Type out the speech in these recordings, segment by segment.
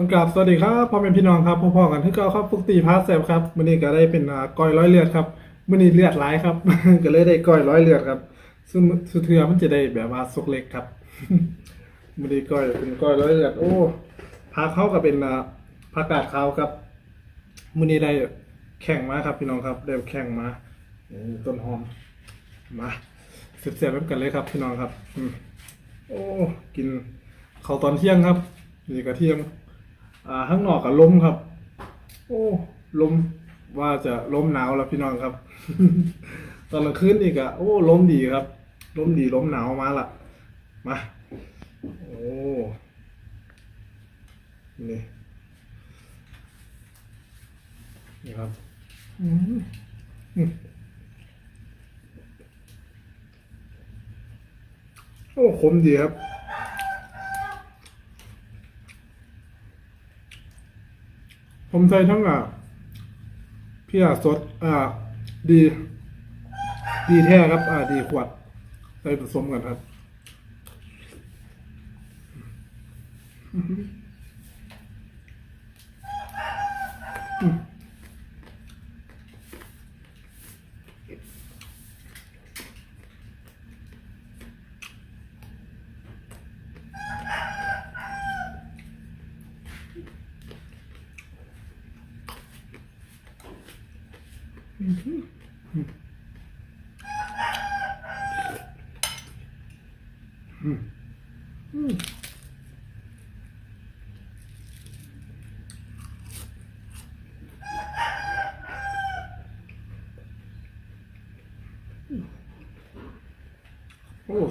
ต้องกราบสวัสดีครับพ่อแม่พี่น้องครับพ่อๆกันที่เก้าครับฟุกตีพาสแซบครับมื้อนี้ก็ได้เป็นก้อยร้อยเลือดครับมื้อนี้เลือดหลายครับ ก็เลยได้ก้อยร้อยเลือดครับซึ่งสุดเทือมันจะได้แบบว่าสุกเล็กครับมื้อนี้ก้อยเป็นก้อยร้อยเลือดโอ้ผักเข้าก็เป็นอ่าผักกาดขาวครับมื้อนี้ได้แข่งมาครับพี่น้องครับได้แข่งมาต้นหอมมาเสียบๆแล้วกันเลยครับพี่น้องครับโอ้กินข้าวตอนเที่ยงครับนี่ก็เที่ยง อ่าข้างนอกกับลมครับ โอ้ลมว่าจะลมหนาวแล้วพี่น้องครับ ตอนกลางคืนอีกอะโอ้ลมดีครับลมดีลมหนาวมาละมาโอ้นี่นี่ครับอืมโอ้คมดีครับ ผมใช้ทั้งอะพี่อะสดอ่าดี ดีแท้ครับ อ่าดีขวดใส่ผสมกันครับ โอ้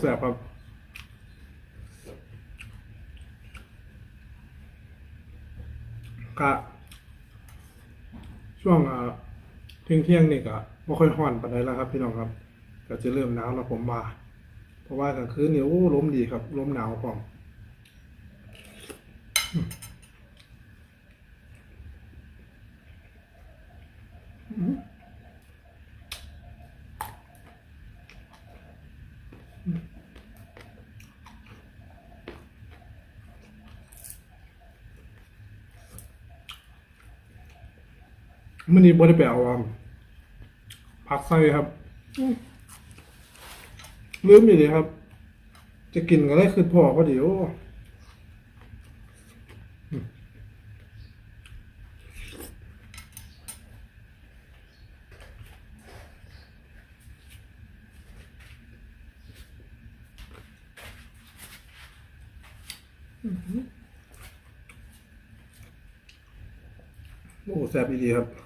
แสบครับกะช่วงอ่า เที่ยงเที่ยงนี่ก็ไม่ค่อยห่อนปานใดแล้วครับ พี่น้องครับ ก็จะเริ่มหนาวแล้วผมว่า เพราะว่ากลางคืนนี่โอ้ลมดีครับลมหนาวพร้อม มื้อนี้บ่ได้ไปเอาอ่าผักใส่ครับลืมอยู่ดีครับ จะกินก็ได้คือพอพอดีโอ้อืมโอ้แซ่บดีครับ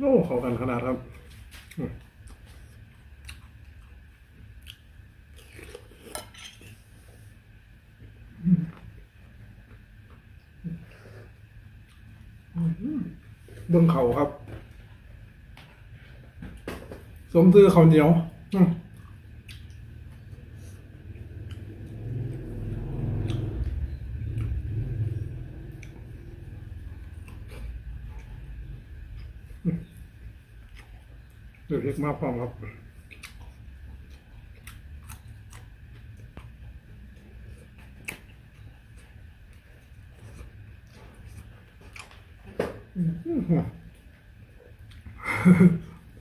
โอ้เข้ากันขนาดครับเบื้องเขาครับ สมซื้อเขาวเหนียว อืม เดือดเล็กมากพร้อมครับ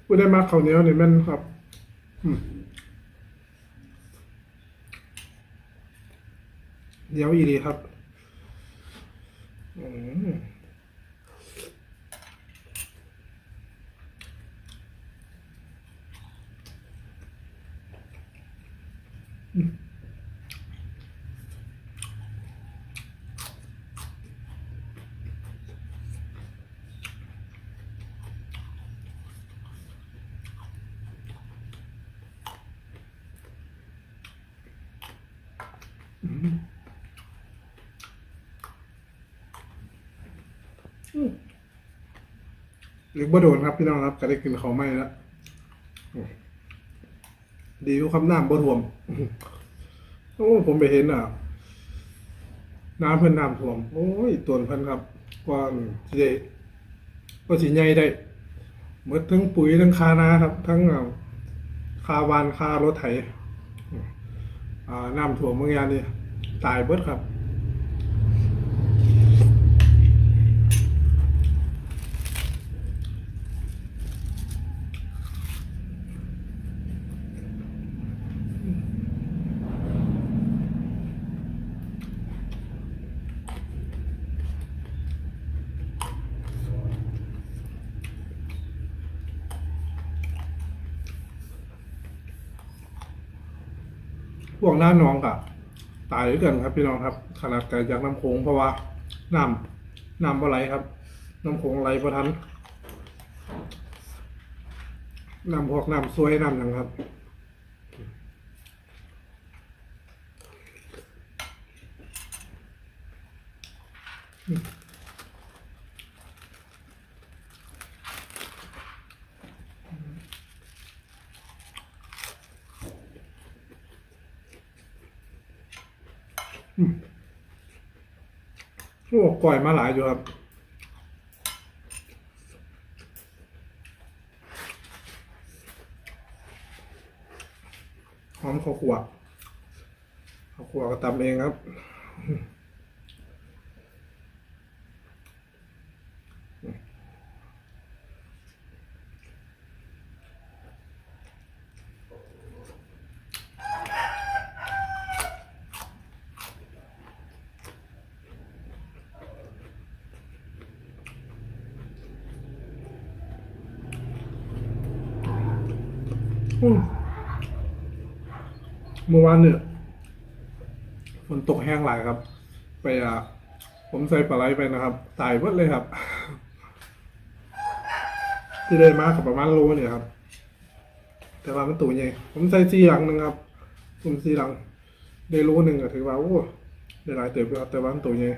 ผู้ได้มากเขาวเหนียวนี่แม่นครับเหนียวอีดีครับ อืม หรือบ่โดนครับพี่น้องครับก็ได้กินเขาไม่แล้วดีทุกคำน้ำบ่ท่วมโอ้ผมไปเห็นอะ น้ำเพิ่นน้ำท่วม โอ้ยตัวเพิ่นครับกว่าสิได้ก็สิใหญ่ได้หมดทั้งปุ๋ยทั้งคานาครับ ทั้งคาวานคารถไถ น้ำท่วมเมื่อยานี่ตายเบิดครับ วกหน้าน้องกับตายด้วยกันครับพี่น้องครับ ขนาดไก่จากน้ำโขงเพราะว่าน้ำน้ำบ่ไหลครับ น้ำโขงไหลพอทันน้ำพวกน้ำซวยน้ำหยังครับ โอ้ก่อยมาหลายอยู่ครับหอมข้าวคั่วข้าวคั่วก็ตำเองครับ เมื่อวานเนี่ยฝนตกแห้งหลายครับ ไปอะผมใส่ปลาไหลไปนะครับ ตายหมดเลยครับ ที่ได้มากับประมาณโลเนี่ยครับ แต่ว่ามันตัวใหญ่ผมใส่ซีหลังหนึ่งครับ ผมซีหลัง ได้โลหนึ่งก็ถือว่าโอ้ได้หลายเติบอยู่ครับแต่ว่ามันตัวใหญ่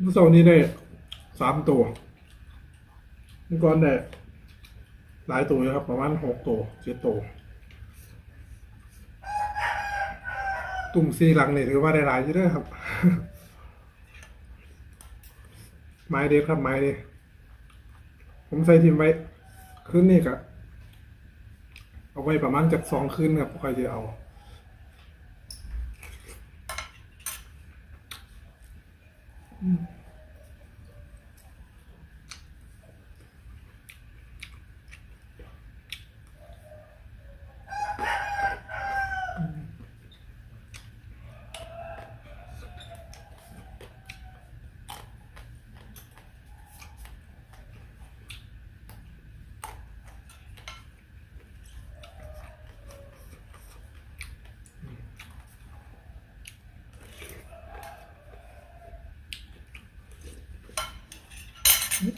เมื่อเสานี้ได้สามตัวเมื่อก่อนได้หลายตัวอยู่ครับ ประมาณหกตัวเจ็ดตัวตุ่มซีหลังเนี่ยถือว่าได้หลายอยู่ด้วยครับไม้เด็ดครับไม้เด็ดผมใส่ทิมไว้คืนนี้กะเอาไว้ประมาณจากสองคืนครับค่อยจะเอา Mm.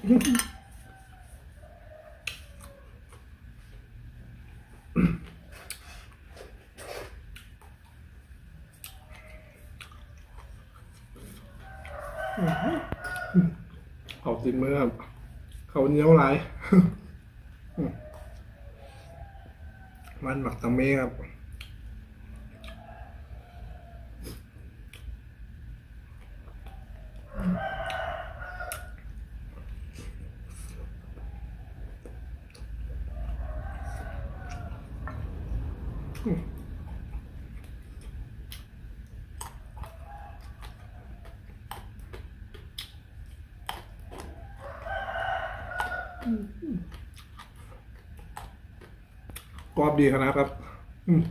เขาติดมือครับเขาเนียวหลมันหมักตังเมครับ กรอบดีขนาดครับ อืม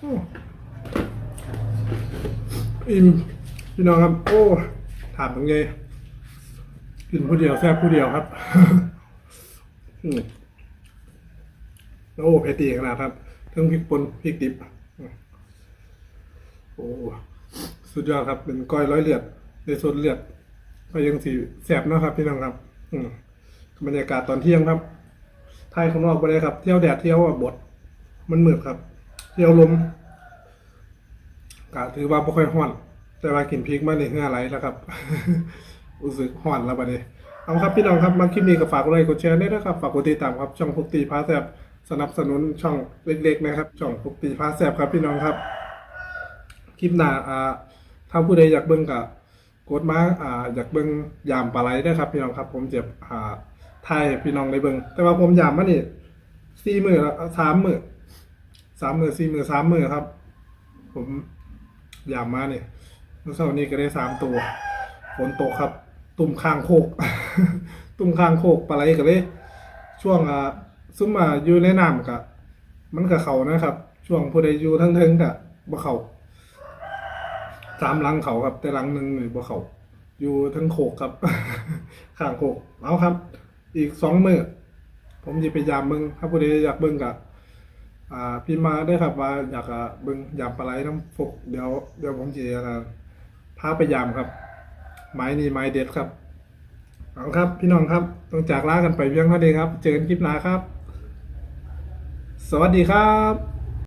โอ้ อิ่มพี่น้องครับ โอ้ถามตรงไงกินผู้เดียวแซ่บผู้เดียวครับอืโอ้เผ็ดีขนาดครับทั้งพริกป่นพริกดิบโอ้สุดยอดครับ เป็นก้อยร้อยเลือดในส่วนเลือดก็ยังสีแสบนะครับ พี่น้องครับอืมบรรยากาศตอนเที่ยงครับไทยข้างนอกไปเลยครับ เที่ยวแดดเที่ยวบดมันเหมืดครับ เที่ยวลม กะถือว่าไม่ค่อยห้อน แต่ว่ากินพริกมาในเหื่อไหลแล้วครับรู้สึกห้อนแล้วบัดนี้เอาครับพี่น้องครับมาคลิปนี้ก็ฝากไลค์กดแชร์ด้วยนะครับฝากกดติดตามครับช่องพุกตีพาแซบสนับสนุนช่องเล็ก ๆ นะครับ ช่องพุกตีพาแซบครับพี่น้องครับคลิปหน้าอ่าถ้าผู้ใดอยากเบิ่งก็กดมาอ่าอยากเบิ่งยามปลาไหลเด้ครับ พี่น้องครับ ผมเจะอ่าถ่ายพี่น้องได้เบิ่งแต่ว่าผมยามมานี่สี่หมื้อแล้วสามหมื้อสามหมื้อสี่หมื้อสามหมื้อครับ ผม ยามมานี่เมื่อเช้านี้ก็ได้สามตัวฝนตกครับ ตุ่มข้างโคก ตุ่มข้างโคกปลาไหลก็เลยช่วงอ่าซุ่มอ่าอยู่ในน้ำกะมันก็เขานะครับ ช่วงผู้ใดอยู่ทั้งเทิงกะบ่เขาสามหลังเขาครับ แต่หลังหนึ่งบ่เขาอยู่ทั้งโขกครับ ข้างโขกเอาครับ อีกสองมือผมจะไปยามเบิ่งถ้าผู้ใดอยากเบิ่งกะ อ่าพี่มาได้ครับว่าอยากอะเบิ่งยามปลาไหลน้ำฟกเดี๋ยวเดี๋ยวผมจะอ่าพาไปยามครับ ไม้นี่ไม้เด็ดครับเอาครับ พี่น้องครับต้องจากลากันไปเพียงเท่านี้ครับ เจอกันคลิปหน้าครับ สวัสดีครับ